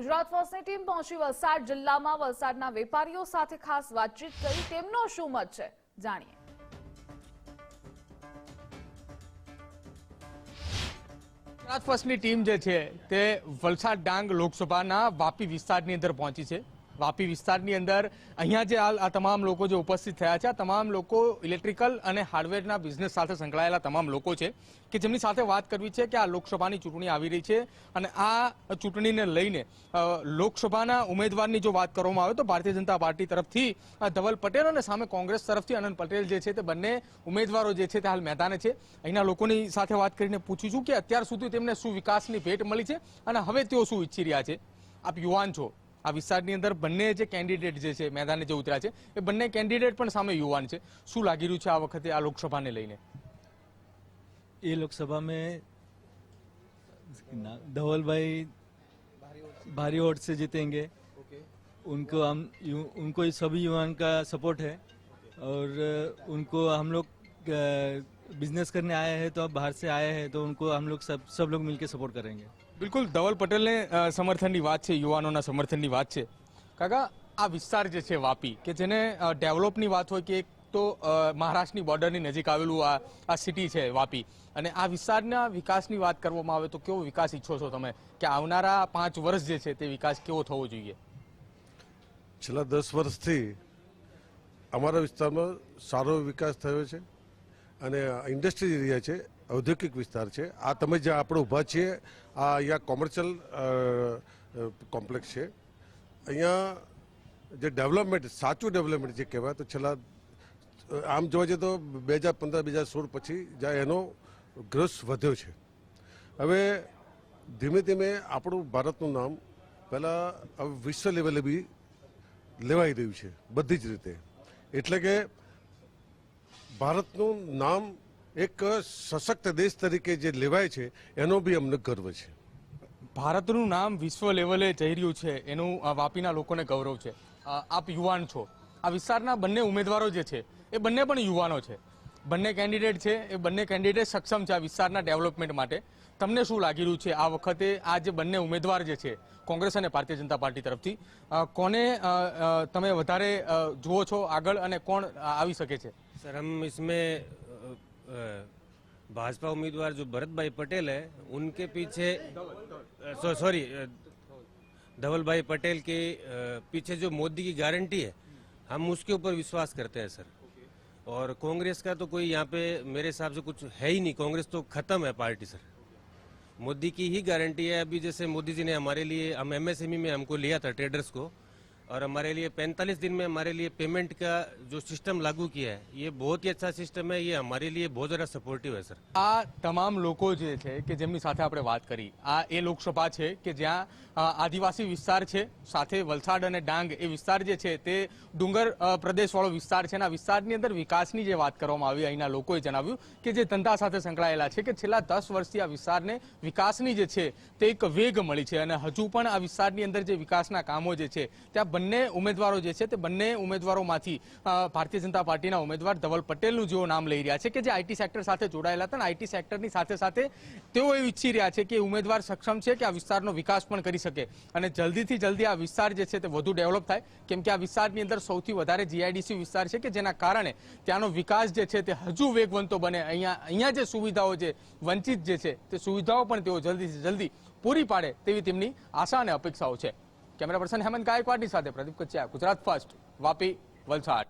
Gujarat ફર્સ્ટની team પહોંચી વલસાડ જિલ્લામાં. વલસાડના વેપારીઓ સાથે ખાસ વાતચીત કરી તેમનો શું મત છે, જાણીએ. ગુજરાત ફર્સ્ટની ટીમ જે છે તે વલસાડ ડાંગ લોકસભાના વાપી વિસ્તારની અંદર પહોંચી છે. વાપી વિસ્તારની અંદર. અહીંયા જે હાલ આ તમામ લોકો જે ઉપસ્થિત થયા છે, આ તમામ લોકો ઇલેક્ટ્રિકલ અને હાર્ડવેરના બિઝનેસ સાથે સંકળાયેલા તમામ લોકો છે, કે જેમની સાથે વાત કરવી છે કે આ લોકસભાની ચૂંટણી આવી રહી છે અને આ ચૂંટણીને લઈને લોકસભાના ઉમેદવારની જો વાત કરવામાં આવે તો ભારતીય જનતા પાર્ટી તરફથી ધવલ પટેલ અને સામે કોંગ્રેસ તરફથી અનંત પટેલ જે છે તે બંને ઉમેદવારો જે છે તે હાલ મેદાને છે. અહીંના લોકોની સાથે વાત કરીને પૂછીશું કે અત્યાર સુધી તેમને શું વિકાસની ભેટ મળી છે અને હવે તેઓ શું ઈચ્છી રહ્યા છે? આપ યુવાન છો. આ વિસ્તારની અંદર બંને જે કેન્ડિડેટ જે છે મેદાને જે ઉતર્યા છે એ બંને કેન્ડિડેટ પણ સામે યુવાન છે શું લાગી રહ્યું છે આ વખતે આ લોકસભાને લઈને ये लोकसभा में धवल भाई भारी वोट से जीतेंगे उनको हम यू- उनको ये सभी युवाओं का सपोर्ट है और अ, उनको हम लोग बिजनेस करने आए हैं तो अब बाहर से आए हैं तो उनको हम लोग सब सब लोग मिलकर सपोर्ट करेंगे બિલકુલ, ધવલ પટેલને સમર્થનની વાત છે, યુવાનોના સમર્થનની વાત છે. કાકા, આ વિસ્તાર જે છે વાપી, કે જેને ડેવલપની વાત હોય કે એક તો મહારાષ્ટ્રની બોર્ડરની નજીક આવેલું આ આ સિટી છે વાપી. અને આ વિસ્તારના વિકાસની વાત કરવામાં આવે તો કેવો વિકાસ ઈચ્છો છો તમે? કે આવનારા પાંચ વર્ષ જે છે તે વિકાસ કેવો થવો જોઈએ? છેલ્લા દસ વર્ષથી અમારા વિસ્તારમાં સારો વિકાસ થયો છે અને ઇન્ડસ્ટ્રી એરિયા છે ઔદ્યોગિક વિસ્તાર છે. આ તમે જે આપણે ઊભા છીએ, આ અહીંયા કોમર્શિયલ કોમ્પ્લેક્સ છે. અહીંયા જે ડેવલપમેન્ટ સાચું ડેવલપમેન્ટ જે કહેવાય, તો છેલ્લા, આમ જોવા જઈએ તો બે હજાર પંદર, બે હજાર સોળ પછી જ્યાં એનો ગ્રોથ વધ્યો છે. હવે ધીમે ધીમે આપણું ભારતનું નામ પહેલાં હવે વિશ્વ લેવલે બી લેવાઈ રહ્યું છે, બધી જ રીતે. એટલે કે ભારતનું નામ એક સશક્ત દેશ તરીકે જે લેવાય છે એનો બી અમને ગર્વ છે. ભારતનું નામ વિશ્વ લેવલે જઈ રહ્યું છે એનું વાપીના લોકોને ગૌરવ છે. આપ યુવાન છો. આ વિસ્તારના બંને ઉમેદવારો જે છે એ બંને પણ યુવાનો છે. બંને કેન્ડિડેટ છે એ બંને કેન્ડિડેટ સક્ષમ છે આ વિસ્તારના ડેવલપમેન્ટ માટે. તમને શું લાગી રહ્યું છે આ વખતે આ જે બંને ઉમેદવાર જે છે કોંગ્રેસ અને ભારતીય જનતા પાર્ટી તરફથી કોને તમે વધારે જુઓ છો આગળ અને કોણ આવી શકે છે? સર હમ ઇસમે भाजपा उम्मीदवार जो भरत भाई पटेल है, उनके पीछे सॉरी धवल भाई पटेल के पीछे जो मोदी की गारंटी है, हम उसके ऊपर विश्वास करते हैं, सर। और कांग्रेस का तो कोई यहाँ पे, मेरे हिसाब से कुछ है ही नहीं, कांग्रेस तो खत्म है पार्टी, सर। मोदी की ही गारंटी है, अभी जैसे मोदी जी ने हमारे लिए, हम एमएसएमई में हमको लिया था ट्रेडर्स को और हमारे लिए 45 दिन में हमारे लिए पेमेंट का जो सिस्टम लागू किया है ये बहुत ही अच्छा सिस्टम है ये हमारे लिए बहुत ज़्यादा सपोर्टिव है सर આ તમામ લોકો જે છે કે જેમની સાથે આપણે વાત કરી આ એ લોકસભા છે કે જ્યાં અ, આદિવાસી વિસ્તાર છે સાથે વલસાડ અને ડાંગ એ વિસ્તાર જે છે તે ડુંગર અ, પ્રદેશવાળો વિસ્તાર છે અને આ વિસ્તારની અંદર વિકાસની જે વાત કરવામાં આવી અહીંના લોકોએ જણાવ્યું કે જે ધંધા સાથે સંકળાયેલા છે કે છેલ્લા દસ વર્ષથી આ વિસ્તારને વિકાસની જે છે તે એક વેગ મળી છે અને હજુ પણ આ વિસ્તારની અંદર જે વિકાસના કામો જે છે ત્યાં બંને ઉમેદવારો જે છે તે બંને ઉમેદવારોમાંથી ભારતીય જનતા પાર્ટીના ઉમેદવાર ધવલ પટેલનું જેઓ નામ લઈ રહ્યા છે કે જે આઈટી સેક્ટર સાથે જોડાયેલા હતા અને આઈટી સેક્ટરની સાથે સાથે તેઓ એવું ઈચ્છી રહ્યા છે કે ઉમેદવાર સક્ષમ છે કે આ વિસ્તારનો વિકાસ પણ કરી શકે. અને જલ્દીથી જલ્દી આ વિસ્તાર જે છે તે વધુ ડેવલપ થાય, કેમ કે આ વિસ્તારની અંદર સૌથી વધારે જીઆઈડીસી વિસ્તાર છે કે જેના કારણે ત્યાંનો વિકાસ જે છે તે હજુ વેગવંતો બને. અહીંયા અહીંયા જે સુવિધાઓ જે વંચિત જે છે તે સુવિધાઓ પણ તેઓ જલ્દીથી જલ્દી પૂરી પાડે તેવી તેમની આશા અને અપેક્ષાઓ છે. કેમેરા પર્સન હેમંત ગાયકવાડની સાથે પ્રદીપ કચ્યા ગુજરાત ફર્સ્ટ વાપી વલસાડ.